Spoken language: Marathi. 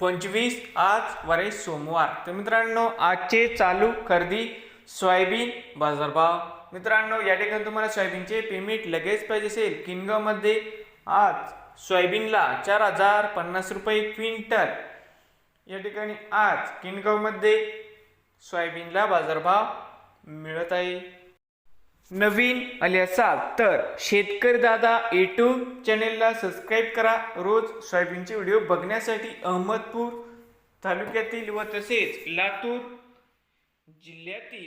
पंचवीस आज वारे सोमवार. तर मित्रांनो आजचे चालू खरेदी सोयाबीन बाजारभाव. मित्रांनो या ठिकाणी तुम्हाला सोयाबीनचे पेमेंट लगेच पाहिजे असेल. किनगावमध्ये आज सोयाबीनला चार हजार पन्नास रुपये क्विंटल. या ठिकाणी आज किनगावमध्ये सोयाबीनला बाजारभाव मिळत आहे. नवीन आले असाल तर शेतकरी दादा यूट्यूब चॅनेलला सबस्क्राईब करा. रोज सोयाबीनचे व्हिडिओ बघण्यासाठी अहमदपूर तालुक्यातील व तसेच लातूर जिल्ह्यातील